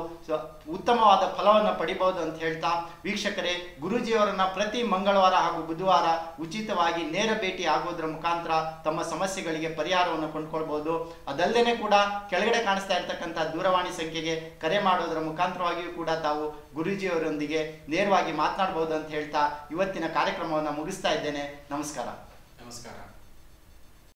ಉತ್ತಮವಾದ ಫಲವನ್ನು ಪಡಿಬಹುದು ಅಂತ ಹೇಳ್ತಾ ವೀಕ್ಷಕರೇ, ಗುರುಜಿಯವರನ್ನ ಪ್ರತಿ ಮಂಗಳವಾರ ಹಾಗೂ ಬುಧವಾರ ಉಚಿತವಾಗಿ ನೇರ ಭೇಟಿ ಆಗೋದ್ರ ಮುಖಾಂತರ ತಮ್ಮ ಸಮಸ್ಯೆಗಳಿಗೆ ಪರಿಹಾರವನ್ನು ಕೊಂಡ್ಕೊಳ್ಬಹುದು. ಅದಲ್ಲದೆ ಕೂಡ ಕೆಳಗಡೆ ಕಾಣಿಸ್ತಾ ಇರ್ತಕ್ಕಂಥ ದೂರವಾಣಿ ಸಂಖ್ಯೆಗೆ ಕರೆ ಮಾಡೋದ್ರ ಮುಖಾಂತರವಾಗಿಯೂ ಕೂಡ ತಾವು ಗುರೂಜಿಯವರೊಂದಿಗೆ ನೇರವಾಗಿ ಮಾತನಾಡಬಹುದು ಅಂತ ಹೇಳ್ತಾ ಇವತ್ತಿನ ಕಾರ್ಯಕ್ರಮವನ್ನು ಮುಗಿಸ್ತಾ ಇದ್ದೇನೆ. ನಮಸ್ಕಾರ. ನಮಸ್ಕಾರ.